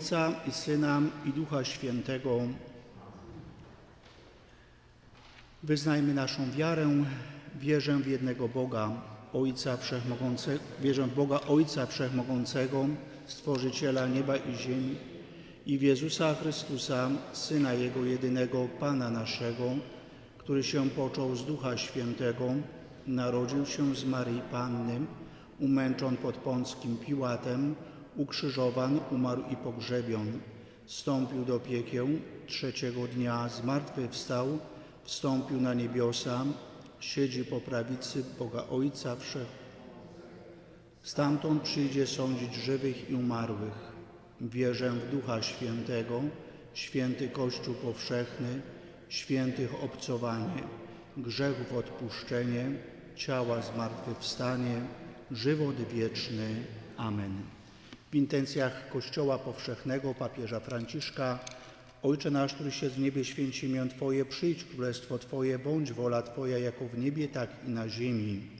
Ojca i Syna i Ducha Świętego. Wyznajmy naszą wiarę. Wierzę w jednego Boga, Ojca Wszechmogącego, wierzę w Boga Ojca Wszechmogącego, Stworzyciela nieba i ziemi i w Jezusa Chrystusa, Syna Jego jedynego, Pana naszego, który się począł z Ducha Świętego, narodził się z Maryi Panny, umęczon pod Pąckim Piłatem, ukrzyżowan, umarł i pogrzebion, wstąpił do piekieł, trzeciego dnia zmartwychwstał, wstąpił na niebiosa, siedzi po prawicy Boga Ojca Wszech. Stamtąd przyjdzie sądzić żywych i umarłych. Wierzę w Ducha Świętego, święty Kościół powszechny, świętych obcowanie, grzechów odpuszczenie, ciała zmartwychwstanie, żywot wieczny. Amen. W intencjach Kościoła Powszechnego papieża Franciszka Ojcze nasz, który się w niebie święci imię Twoje, przyjdź królestwo Twoje, bądź wola Twoja jako w niebie, tak i na ziemi.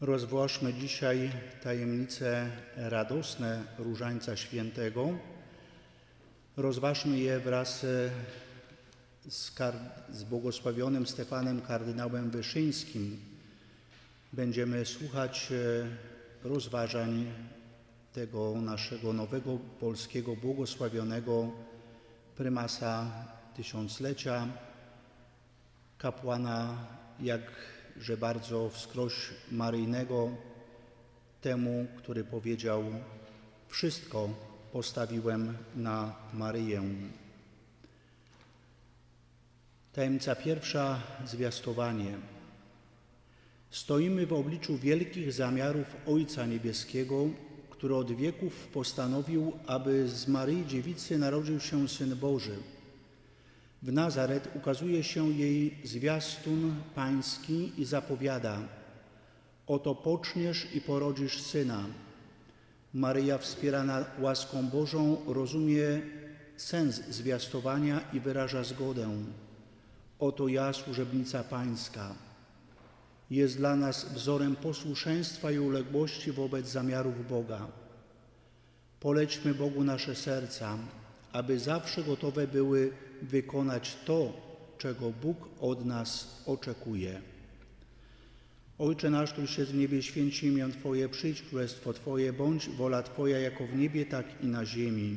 Rozgłośmy dzisiaj tajemnice radosne Różańca Świętego. Rozważmy je wraz z, z błogosławionym Stefanem kardynałem Wyszyńskim. Będziemy słuchać rozważań tego naszego nowego polskiego błogosławionego prymasa tysiąclecia, kapłana jakże bardzo wskroś maryjnego, temu, który powiedział: Wszystko postawiłem na Maryję. Tajemnica pierwsza zwiastowanie. Stoimy w obliczu wielkich zamiarów Ojca Niebieskiego, który od wieków postanowił, aby z Maryi Dziewicy narodził się Syn Boży. W Nazaret ukazuje się jej zwiastun pański i zapowiada: Oto poczniesz i porodzisz syna. Maryja, wspierana łaską Bożą, rozumie sens zwiastowania i wyraża zgodę. Oto ja, służebnica pańska. Jest dla nas wzorem posłuszeństwa i uległości wobec zamiarów Boga. Polećmy Bogu nasze serca, aby zawsze gotowe były wykonać to, czego Bóg od nas oczekuje. Ojcze nasz, który się w niebie święci imię Twoje, przyjdź królestwo Twoje, bądź wola Twoja jako w niebie, tak i na ziemi.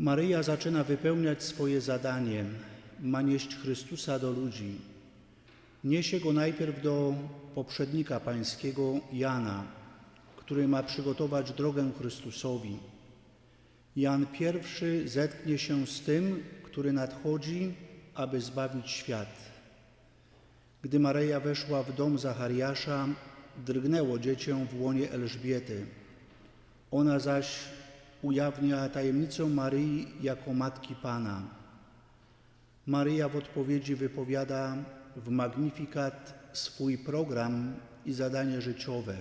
Maryja zaczyna wypełniać swoje zadanie, ma nieść Chrystusa do ludzi. Niesie go najpierw do poprzednika pańskiego Jana, który ma przygotować drogę Chrystusowi. Jan pierwszy zetknie się z tym, który nadchodzi, aby zbawić świat. Gdy Maryja weszła w dom Zachariasza, drgnęło dziecię w łonie Elżbiety. Ona zaś ujawnia tajemnicę Maryi jako Matki Pana. Maryja w odpowiedzi wypowiada w Magnifikat swój program i zadanie życiowe.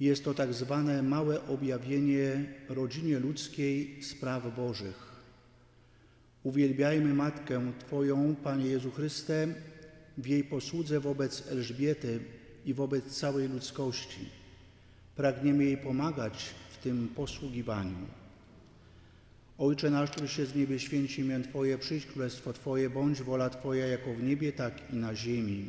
Jest to tak zwane małe objawienie rodzinie ludzkiej spraw Bożych. Uwielbiajmy Matkę Twoją, Panie Jezu Chryste, w jej posłudze wobec Elżbiety i wobec całej ludzkości. Pragniemy jej pomagać tym posługiwaniu. Ojcze nasz, który się z niebie święci imię Twoje, przyjdź królestwo Twoje, bądź wola Twoja jako w niebie, tak i na ziemi.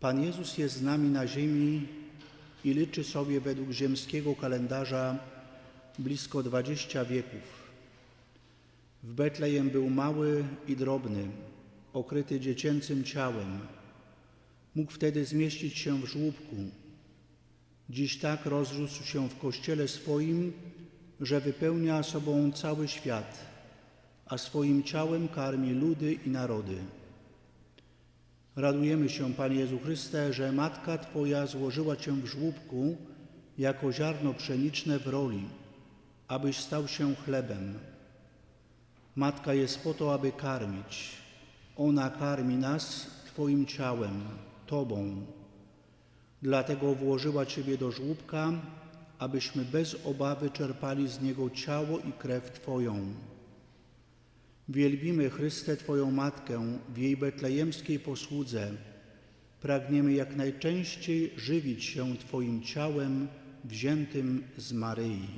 Pan Jezus jest z nami na ziemi i liczy sobie według ziemskiego kalendarza blisko 20 wieków. W Betlejem był mały i drobny, okryty dziecięcym ciałem. Mógł wtedy zmieścić się w żłóbku. Dziś tak rozrósł się w kościele swoim, że wypełnia sobą cały świat, a swoim ciałem karmi ludy i narody. Radujemy się, Panie Jezu Chryste, że Matka Twoja złożyła Cię w żłóbku jako ziarno pszeniczne w roli, abyś stał się chlebem. Matka jest po to, aby karmić. Ona karmi nas Twoim ciałem, Tobą. Dlatego włożyła Ciebie do żłóbka, abyśmy bez obawy czerpali z niego ciało i krew Twoją. Wielbimy Chryste Twoją Matkę w jej betlejemskiej posłudze. Pragniemy jak najczęściej żywić się Twoim ciałem wziętym z Maryi.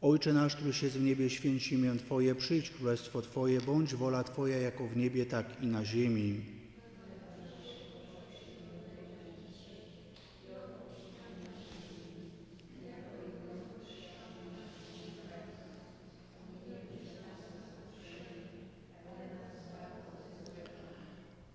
Ojcze nasz, któryś jest w niebie, święć imię Twoje, przyjdź królestwo Twoje, bądź wola Twoja jako w niebie, tak i na ziemi.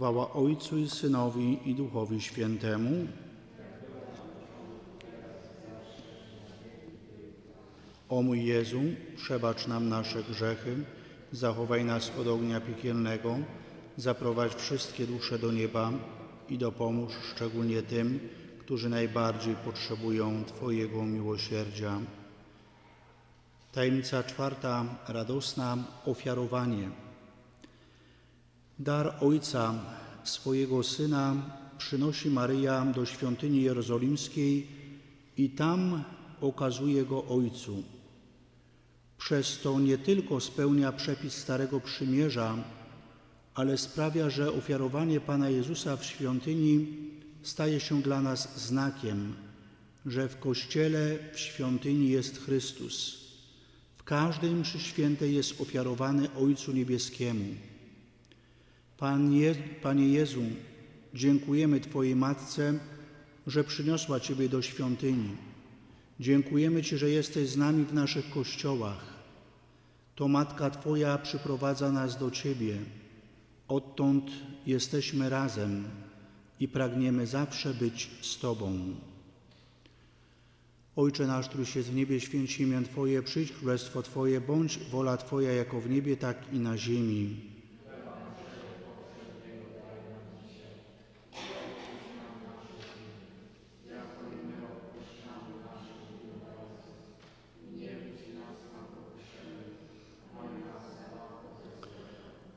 Chwała Ojcu i Synowi i Duchowi Świętemu. O mój Jezu, przebacz nam nasze grzechy, zachowaj nas od ognia piekielnego, zaprowadź wszystkie dusze do nieba i dopomóż szczególnie tym, którzy najbardziej potrzebują Twojego miłosierdzia. Tajemnica czwarta, radosna ofiarowanie. Dar Ojca, swojego Syna, przynosi Maryja do świątyni jerozolimskiej i tam okazuje go Ojcu. Przez to nie tylko spełnia przepis Starego Przymierza, ale sprawia, że ofiarowanie Pana Jezusa w świątyni staje się dla nas znakiem, że w Kościele, w świątyni jest Chrystus. W każdej mszy świętej jest ofiarowany Ojcu Niebieskiemu. Panie, Panie Jezu, dziękujemy Twojej Matce, że przyniosła Ciebie do świątyni. Dziękujemy Ci, że jesteś z nami w naszych kościołach. To Matka Twoja przyprowadza nas do Ciebie. Odtąd jesteśmy razem i pragniemy zawsze być z Tobą. Ojcze nasz, któryś jest w niebie, święć imię Twoje, przyjdź królestwo Twoje, bądź wola Twoja jako w niebie, tak i na ziemi.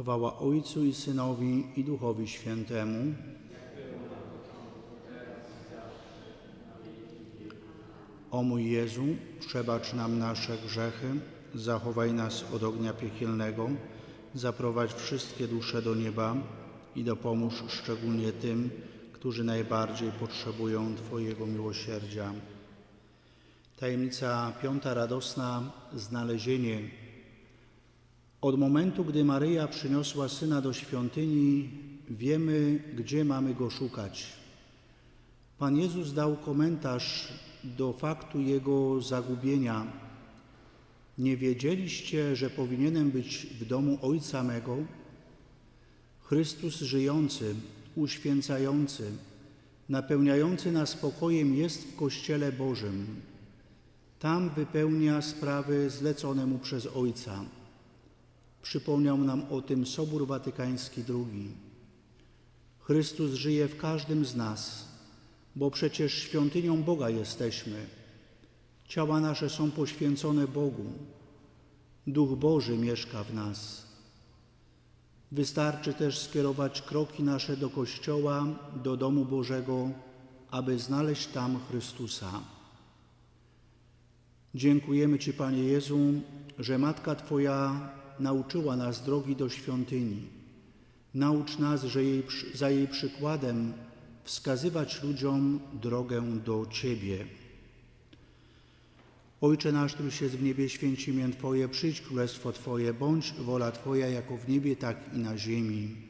Chwała Ojcu i Synowi i Duchowi Świętemu. O mój Jezu, przebacz nam nasze grzechy, zachowaj nas od ognia piekielnego, zaprowadź wszystkie dusze do nieba i dopomóż szczególnie tym, którzy najbardziej potrzebują Twojego miłosierdzia. Tajemnica piąta radosna znalezienie. Od momentu, gdy Maryja przyniosła syna do świątyni, wiemy, gdzie mamy go szukać. Pan Jezus dał komentarz do faktu jego zagubienia. Nie wiedzieliście, że powinienem być w domu Ojca mego? Chrystus żyjący, uświęcający, napełniający nas spokojem jest w Kościele Bożym. Tam wypełnia sprawy zlecone mu przez Ojca. Przypomniał nam o tym Sobór Watykański II. Chrystus żyje w każdym z nas, bo przecież świątynią Boga jesteśmy. Ciała nasze są poświęcone Bogu. Duch Boży mieszka w nas. Wystarczy też skierować kroki nasze do Kościoła, do domu Bożego, aby znaleźć tam Chrystusa. Dziękujemy Ci, Panie Jezu, że Matka Twoja nauczyła nas drogi do świątyni. Naucz nas, że jej, za jej przykładem wskazywać ludziom drogę do Ciebie. Ojcze nasz, któryś jest w niebie, święć imię Twoje, przyjdź królestwo Twoje, bądź wola Twoja jako w niebie, tak i na ziemi.